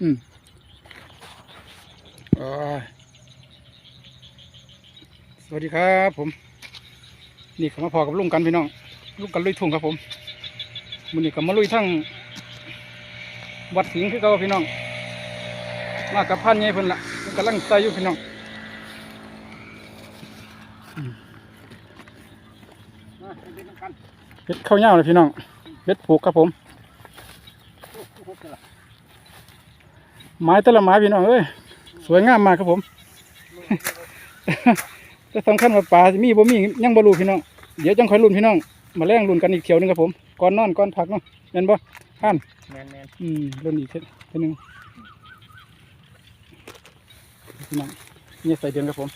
อืมโอ้ยสวัสดีครับผม นี่เขามาพอกับลุงกันพี่น้องลุงกันลุยทุ่งครับผมมันนี่ก็มาลุยทั้งวัดสิงห์คือเก่าพี่น้อง มากับพันใหญ่เพิ่นละเพิ่นกำลังใส่อยู่พี่น้องอืมเฮ็ดข้าวเหนียวเลยพี่น้องเฮ็ดผูกครับผม ไม้แต่ละไม้พี่น้องเอ้ยสวยงามมากครับผมแต่สำคัญว่าปลาสิมีบ่มียังบ่รู้พี่น้องเดี๋ยวจังค่อยลุ้นพี่น้องมาแรงลุ้นกันอีกเที่ยวหนึงครับผมก่อนนอนก่อนพักเนาะแม่นบ่ท่านแมนแมนอืมลุ้นอีกเที่ยวเที่ยวหนึงพี่น้องนี่ใส่เดือนครับผม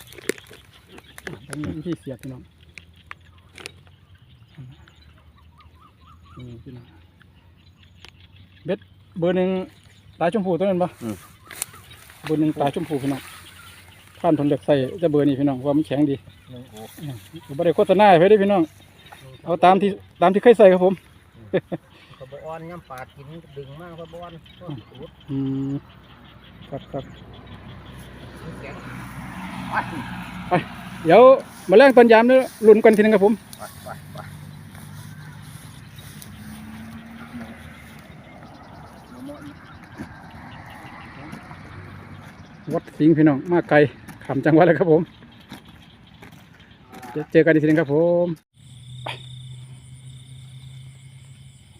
อันนี้ที่เสียบพี่น้องนี่พี่น้องเบ็ดเบอร์หนึ่ง ตาชมพูตัวนั้นปะเบอร์หนึ่งตาชมพูพี่น้องท่านทนเลือกใส่จะเบอร์นี้พี่น้องว่ามันแข็งดีหนึ่งโอ้ผมไม่ได้โฆษณาให้ได้อพี่น้อง เอาตามที่ตามที่เคยใส่ครับผม ขบอ้อนย่ำปาดกินดึงมากขบอ้อนก็อุดอืมครับครับเสียงเดี๋ยวมาแรงตอนยามเนี่ยลุ้นกันทีนึงครับผม ไปไป วัดสิงห์พี่น้องมาไกลขำจังหวัดเลยครับผมเดี๋ยวเจอกันอีกทีนึงครับผม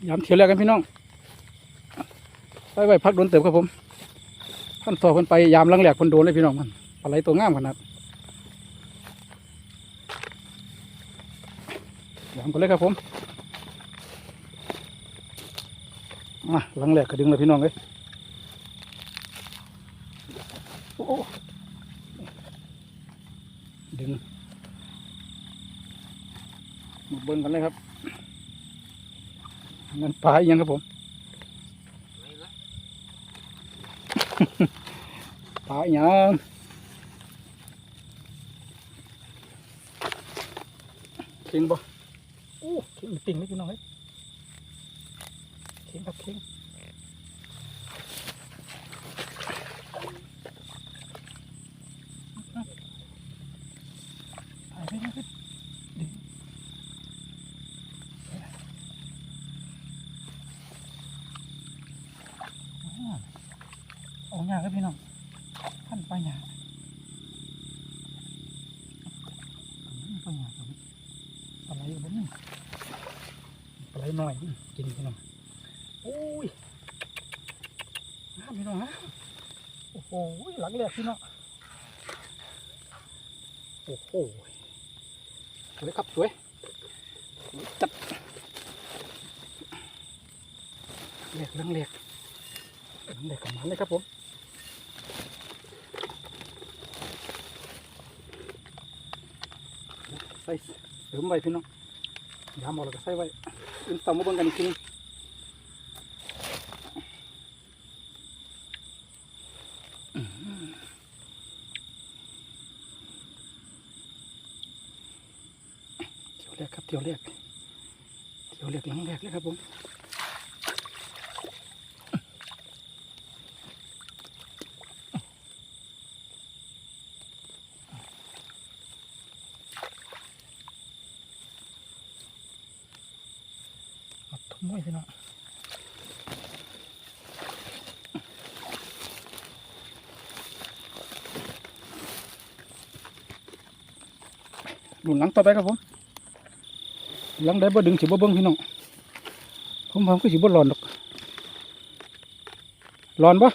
ยามเที่ยวแรกกันพี่น้องไปไว้พักโดนเติบครับผมท่านต่อคนไปยามลังแหลกคนโดนเลยพี่น้องมันปลาไหลตัวงามขนาดยามกันเลยครับผมมาลังแหลกกระดึงเลยพี่น้องเลย โอ้ดึงมาเบิ้งกันเลยครับนั่นปลาอีกยังครับผมปลาอีกยังเข่งบ่โอ้เข่งติ่งไม่กินน้อยเข่งครับเข่งไปไปไปไปดึงอ่าเอาครับพี่น้องท่านไปหยาอืมไปหยาครับอะไรอยู่บ้างอะไรหน่อยกินพี่น้องโอ้ยน้ำพี่น้องฮะโอ้โหหลังแหลกพี่น้องโอ้โหสวยครับสวยจัดแหลกหลังแหลกหลังแหลกกับมันเลยครับผม ใส่เสริมไว้พี่น้องยามอกแล้วก็ใส่ไว้อินสตามาเบิ่งกันอีกทีหนึงเที่ยวแรกครับเที่ยวแรกเที่ยวแรกหลังแรกเลยครับผมเอาทุ่มไว้พี่น้อง หนุนหลังต่อไปครับผมหลังได้บ่ดึงสิบ่เบิ่งพี่น้องผมผมก็สิบ่ร้อนดอกร้อนบ่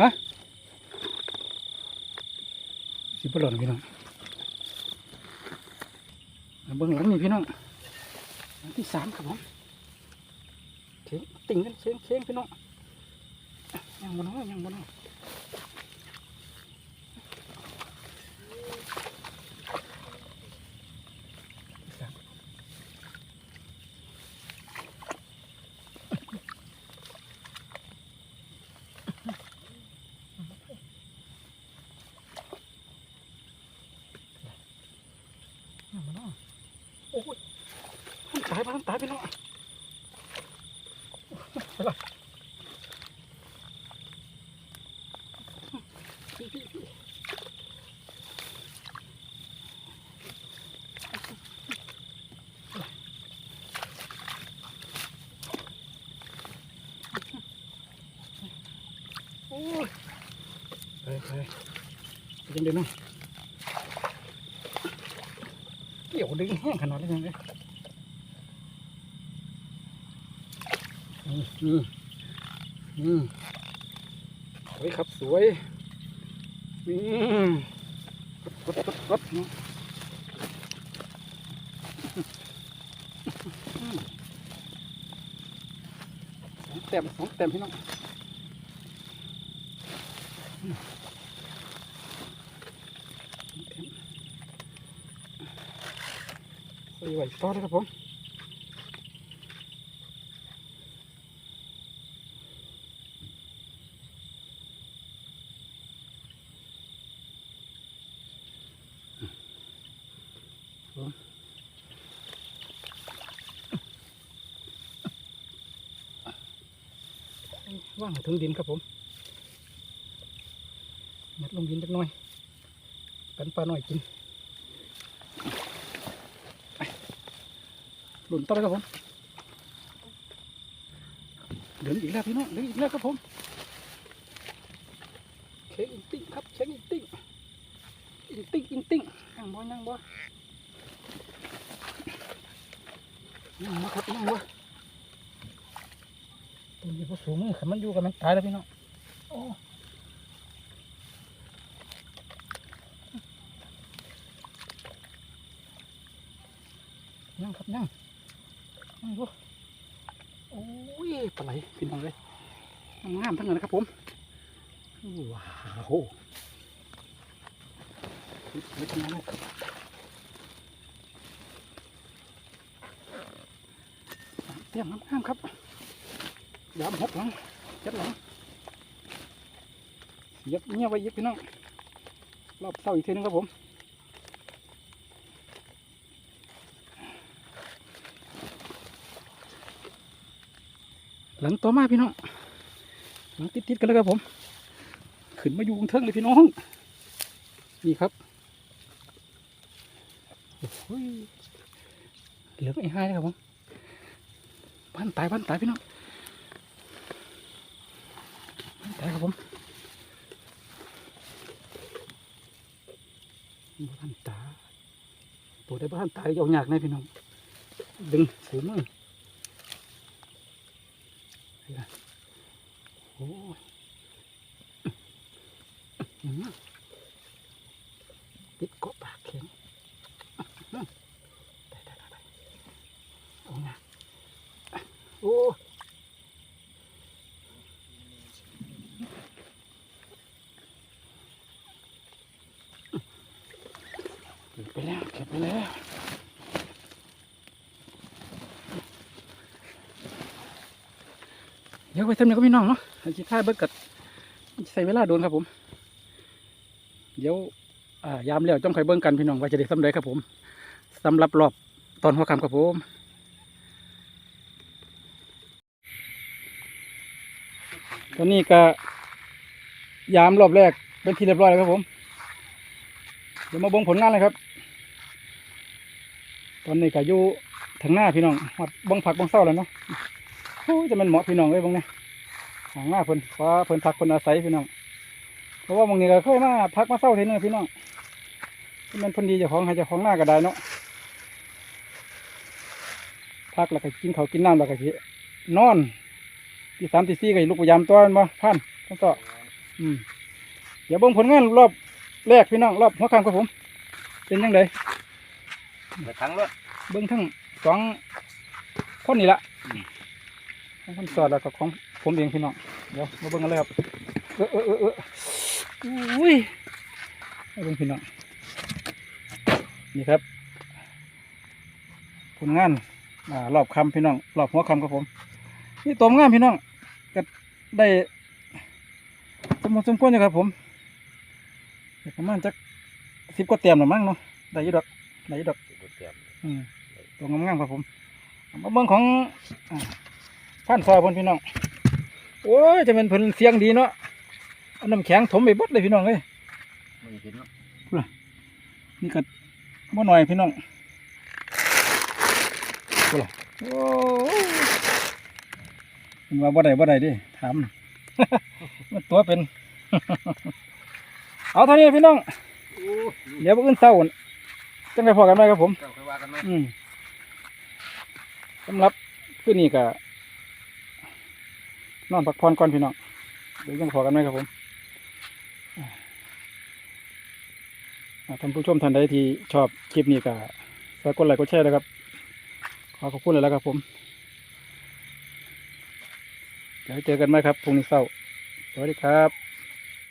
ฮะสิบ่ร้อนพี่น้องเบิ่งหลังนี่พี่น้องหลังที่สามครับผมเข่งติ่งกันเข่งเข่งพี่น้องยังบ่น้อยยังบ่น้อยายไปน้ำตายไปน้องไปไปยัเดินน้องเกี่ยวดึงแห้งขนาดนี้เลย อืมอืมสวยครับสวยอืมกดกดกดกดสองแต้มสองแต้มพี่น้องใส่ไว้ต่อเลยครับผม ว่างถึงดินครับผมหยัดลงดินจักหน่อย กันปลาหน่อยกินหลุนต่อเลยครับผมเดินอีกแล้วพี่น้องเดินอีกแล้วครับผมเช็คอินติ้งครับเช็คอินติ้งอินติ้งอินติ้งนั่งบ่นั่งบ่ นั่งบ่ครับนั่งบ่ตัวนี้พอสูงมือขันมันอยู่กับมันตายแล้วพี่น้องโอ้นั่งครับนั่งนั่งบ่โอ้ยปลาไหลพี่น้องเลยงามทั้งนั้นนะครับผมว้าวไม่ท สียมน้ำงามครับยามหกหลังจัดหลังเย็บเงี้ยไว้เย็บพี่น้องรอบเศร้าอีกทีนึงครับผมหลังต่อมาพี่น้องหลังติดๆกันเลยครับผม ขึ้นมาอยู่บนเทิงเลยพี่น้อง นี่ครับเหลือไอ้ห้าครับผม ตายบ้านตายพี่น้องตายครับผมบ้านตาตัวได้บ้านตายยาวยากแน่พี่น้อง ดึงสูงมากโอ้ยติดเกาะปากแข็งอื้อได้ได้ได้ได้เอาไงโอ้ยเก็บไปแล้วเก็บไปแล้ว เดี๋ยวไปทำเนี่ยก็พี่น้องเนาะอันที่ท่าเบิกกัดใส่เวลาโดนครับผม เดี๋ยวยามแล้วจ้องคอยเบิ้งกันพี่น้องว่าจะได้สำเร็จครับผมสำหรับรอบตอนหัวค่ำครับผมตอนนี้ก็ยามรอบแรกเป็นที่เรียบร้อยแล้วครับผม เดี๋ยวมาบ่งผลงานเลยครับ ตอนนี้ก็อยู่ทางหน้าพี่น้องวัดเบังผักบังเศร้าแล้วเนาะ จะเป็นเหมาะพี่น้องเลยบางเนี่ยหางหน้าเพิ่นว่าเพิ่นพักเพิ่นอาศัยพี่น้อง เพราะว่าบางนี้ก็เคยมาพักมาเศร้าทีนึงพี่น้องที่มันเพิ่นดีเจ้าของให้เจ้าของหน้าก็ได้เนาะพักแล้วก็กินข้าวกินน้ำแล้วก็สินอนที่สามที่สี่ก็สิลุกพยายามตัวมันบ่พันทั้งต่ออืมเดี๋ยวเบิ่งผลงานรอบแรกพี่น้องรอบหัวค่ำครับผม เป็นยังไงไปทั้งรถเบิ่งทั้งสองคนนี่ละอืม ของคนสอดแล้วก็ของผมเองพี่น้องเดี๋ยวมาเบิ่งกันเลยครับเออเออเออเอออุ้ยมาเบิ่งพี่น้องนี่ครับผลงานอ่ารอบคำพี่น้องรอบหัวคำครับผม นี่ตัวงามพี่น้องก็ได้สมบูรณ์สมควรอยู่ครับผมได้ประมาณจักสิบกว่าเตียมหรือมั้งเนาะได้อยี่ดอกได้อยี่ดอกอืมตัวงามๆครับผมเอามาเบิ่งของ อ่าพันซอยพนพี่น้องโอ้ยจะเป็นผลเสียงดีเนาะเอาน้ำแข็งถมไปเบดเลยพี่น้องเลยมันเห็นเนาะนี่ก็บ่หน่อยพี่น้องโอ้ล่ะโอ้ยมันว่าบ่ได้บ่ได้เดิถาม มันตัวเป็น เอาเท่านี้พี่น้องโอ้เดี๋ยวพวกอื่นเศร้าจังได้พอกันไหมครับผมเจ้าเคยว่ากันไหมอืมสำหรับคืนนี้ก็ นอนพักผ่อนก่อนพี่น้องเดี๋ยวยังพอกันไหมครับผมท่านผู้ชมท่านใดที่ชอบคลิปนี้ก็ฝากกดไลค์กดแชร์นะครับ ขอขอบคุณเลยแล้วครับผม เดี๋ยวเจอกันไหมครับพรุ่งนี้เช้าสวัสดีครับ